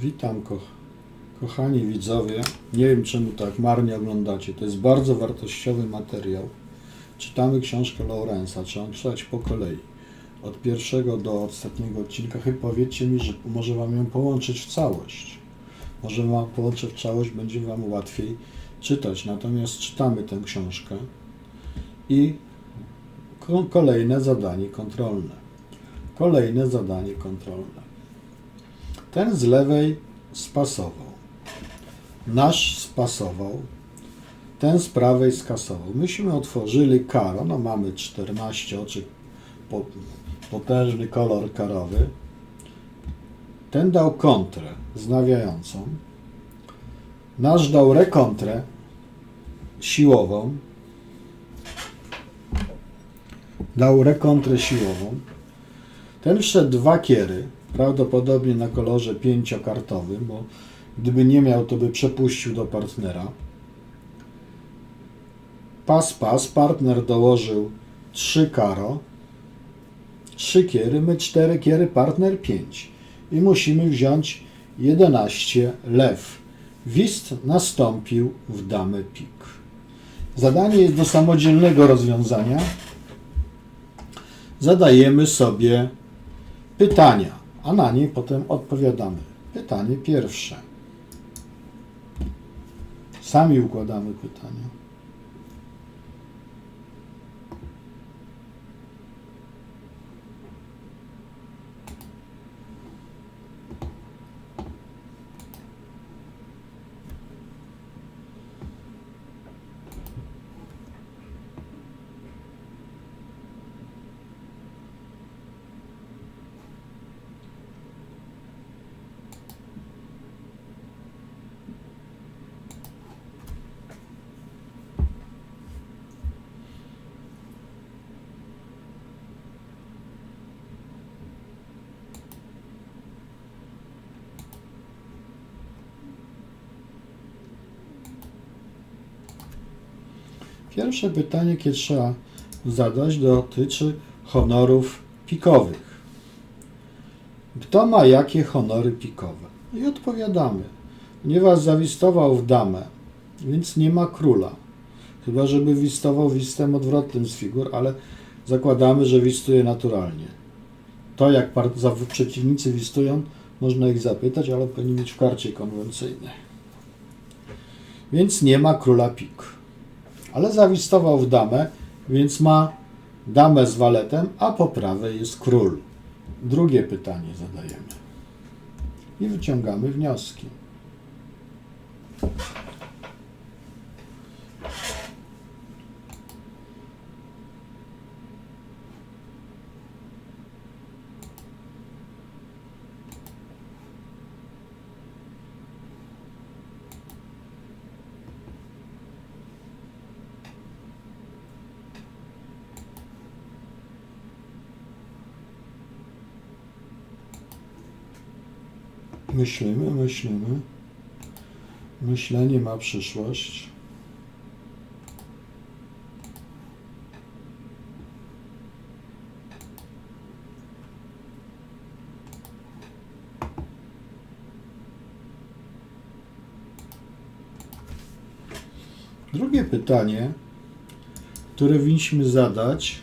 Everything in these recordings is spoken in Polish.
Witam, ko kochani widzowie. Nie wiem, czemu tak marnie oglądacie. To jest bardzo wartościowy materiał. Czytamy książkę Laurensa. Trzeba czytać po kolei. Od pierwszego do ostatniego odcinka. Chyba powiedzcie mi, że może Wam ją połączyć w całość. Może Wam połączę w całość, będzie Wam łatwiej czytać. Natomiast czytamy tę książkę i ko kolejne zadanie kontrolne. Kolejne zadanie kontrolne. Ten z lewej spasował. Nasz spasował. Ten z prawej skasował. Myśmy otworzyli karo. No mamy 14 oczy. po- Potężny kolor karowy. Ten dał kontrę znawiającą. Nasz dał rekontrę siłową. Dał rekontrę siłową. Ten wszedł dwa kiery, prawdopodobnie na kolorze pięciokartowym, bo gdyby nie miał, to by przepuścił do partnera. Pas, pas, partner dołożył trzy karo, trzy kiery, my cztery kiery, partner pięć. I musimy wziąć 11 lew. Wist nastąpił w damę pik. Zadanie jest do samodzielnego rozwiązania. Zadajemy sobie pytania, a na nie potem odpowiadamy. Pytanie pierwsze. Sami układamy pytania. Pierwsze pytanie, jakie trzeba zadać, dotyczy honorów pikowych. Kto ma jakie honory pikowe? I odpowiadamy. Ponieważ zawistował w damę, więc nie ma króla. Chyba, żeby wistował wistem odwrotnym z figur, ale zakładamy, że wistuje naturalnie. To, jak przeciwnicy wistują, można ich zapytać, ale powinni mieć w karcie konwencyjnej. Więc nie ma króla pik ale zawistował w damę, więc ma damę z waletem, a po prawej jest król. Drugie pytanie zadajemy. I wyciągamy wnioski. Myślimy, myślimy. Myślenie ma przyszłość. Drugie pytanie, które powinniśmy zadać,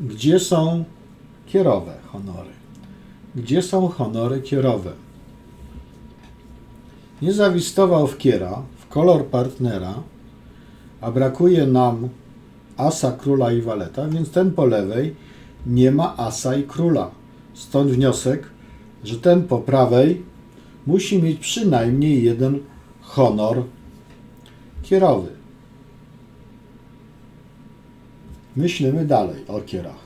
gdzie są kierowe honory? Gdzie są honory kierowe? Nie zawistował w kiera, w kolor partnera, a brakuje nam asa, króla i waleta, więc ten po lewej nie ma asa i króla. Stąd wniosek, że ten po prawej musi mieć przynajmniej jeden honor kierowy. Myślimy dalej o kierach.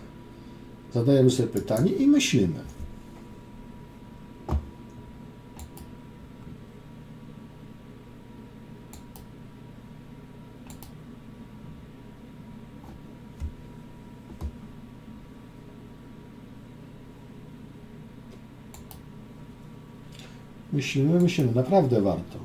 Zadajemy sobie pytanie i myślimy. Myślimy, myślimy, naprawdę warto.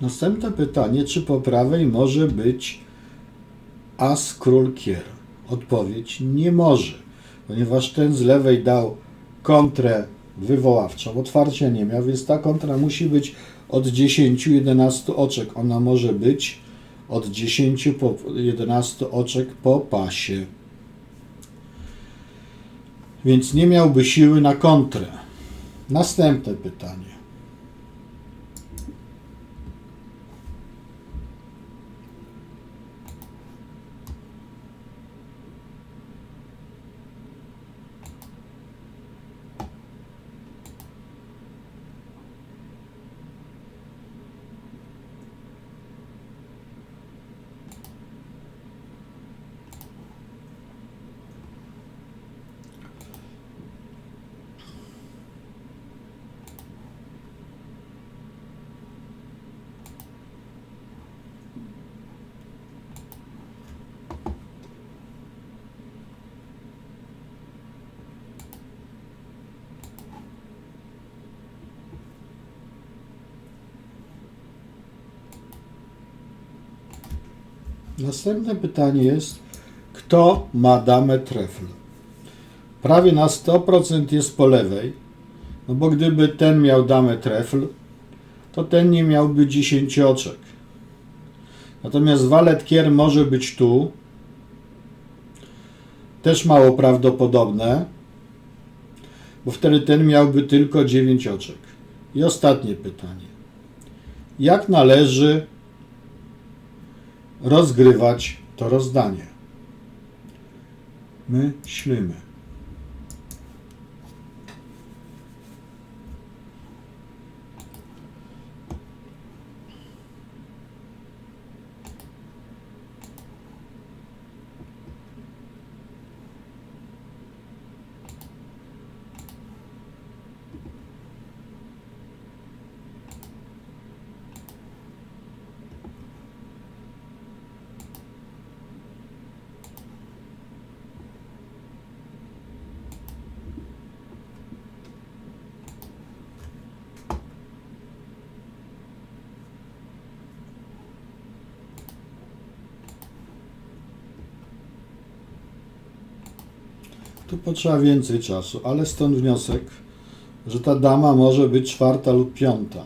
Następne pytanie, czy po prawej może być as król kier? Odpowiedź nie może, ponieważ ten z lewej dał kontrę wywoławczą, otwarcia nie miał, więc ta kontra musi być od 10-11 oczek. Ona może być od 10 po 11 oczek po pasie. Więc nie miałby siły na kontrę. Następne pytanie. Następne pytanie jest, kto ma damę trefl? Prawie na 100% jest po lewej, no bo gdyby ten miał damę trefl, to ten nie miałby 10 oczek. Natomiast walet kier może być tu, też mało prawdopodobne, bo wtedy ten miałby tylko 9 oczek. I ostatnie pytanie. Jak należy rozgrywać to rozdanie. Myślimy. Potrzeba więcej czasu, ale stąd wniosek, że ta dama może być czwarta lub piąta.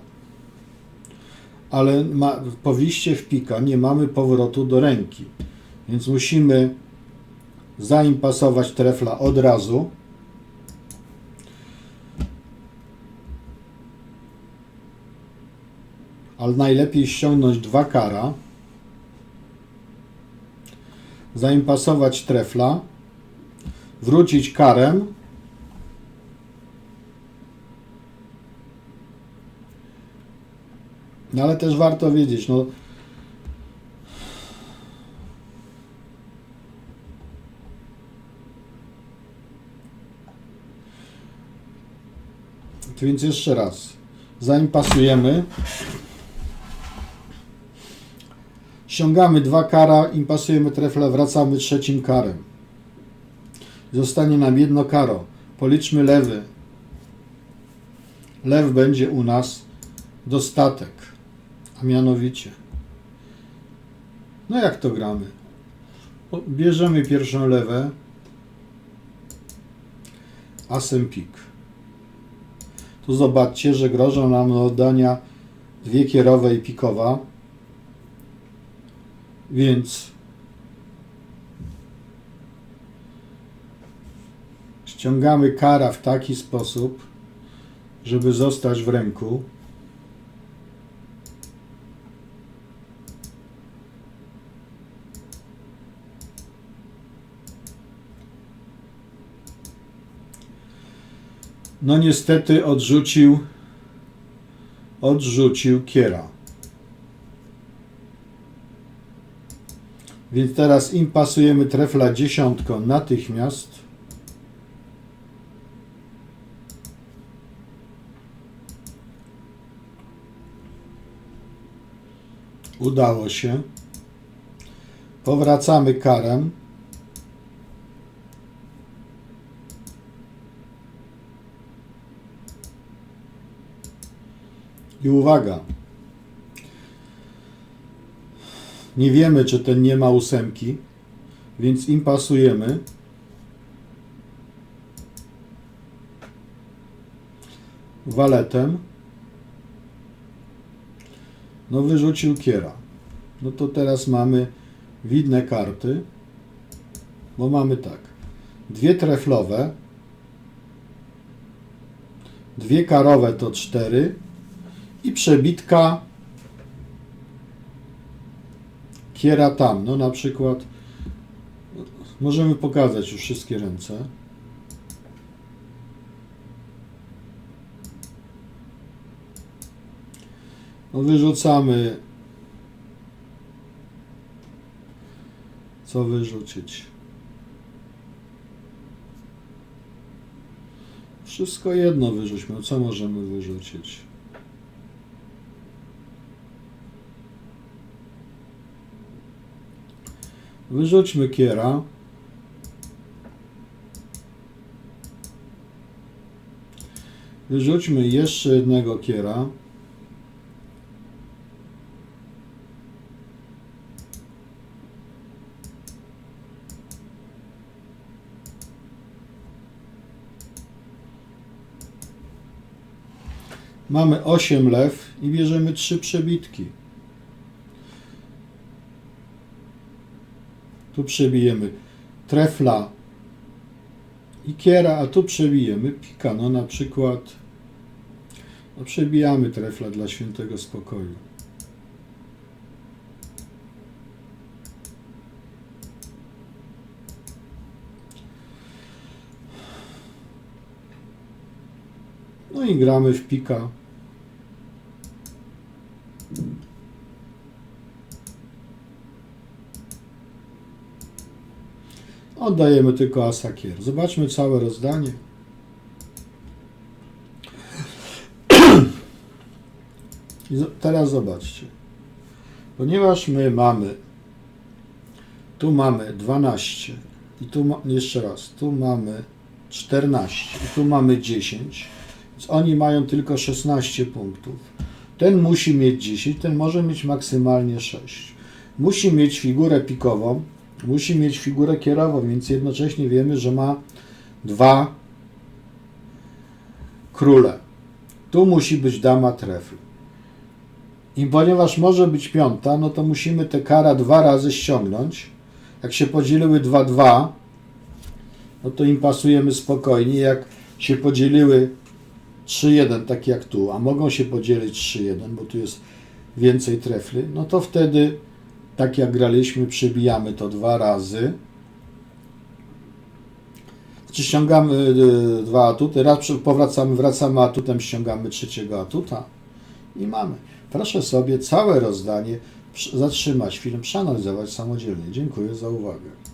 Ale ma, po wiście w pika nie mamy powrotu do ręki, więc musimy zaimpasować trefla od razu. Ale najlepiej ściągnąć dwa kara, zaimpasować trefla wrócić karem. No ale też warto wiedzieć, no Więc jeszcze raz. Zanim pasujemy, ściągamy dwa kara, impasujemy trefle, wracamy trzecim karem. Zostanie nam jedno karo. Policzmy lewy. Lew będzie u nas dostatek, a mianowicie. No jak to gramy? Bierzemy pierwszą lewę, asem pik. Tu zobaczcie, że grożą nam oddania dwie kierowe i pikowa, więc Ściągamy kara w taki sposób, żeby zostać w ręku. No niestety odrzucił odrzucił kiera. Więc teraz im pasujemy trefla dziesiątką natychmiast. Udało się. Powracamy karem. I uwaga. Nie wiemy, czy ten nie ma ósemki, więc im pasujemy. Waletem. No wyrzucił kiera. No to teraz mamy widne karty, bo mamy tak. Dwie treflowe, dwie karowe to cztery i przebitka kiera tam. No na przykład możemy pokazać już wszystkie ręce. No wyrzucamy co wyrzucić. Wszystko jedno wyrzućmy. Co możemy wyrzucić? Wyrzućmy kiera. Wyrzućmy jeszcze jednego kiera. Mamy 8 lew i bierzemy 3 przebitki. Tu przebijemy trefla i kiera, a tu przebijemy pika. No na przykład no przebijamy trefla dla świętego spokoju. No i gramy w pika. Oddajemy tylko asakier. Zobaczmy całe rozdanie. Teraz zobaczcie. Ponieważ my mamy tu mamy 12 i tu jeszcze raz, tu mamy 14 i tu mamy 10, więc oni mają tylko 16 punktów. Ten musi mieć 10, ten może mieć maksymalnie 6. Musi mieć figurę pikową, musi mieć figurę kierową, więc jednocześnie wiemy, że ma dwa króle. Tu musi być dama trefl. I ponieważ może być piąta, no to musimy te kara dwa razy ściągnąć. Jak się podzieliły 2-2, no to im pasujemy spokojnie. Jak się podzieliły 3-1, tak jak tu, a mogą się podzielić 3-1, bo tu jest więcej trefli, no to wtedy, tak jak graliśmy, przebijamy to dwa razy. Znaczy ściągamy y, dwa atuty, raz powracamy, wracamy atutem, ściągamy trzeciego atuta i mamy. Proszę sobie całe rozdanie zatrzymać film, przeanalizować samodzielnie. Dziękuję za uwagę.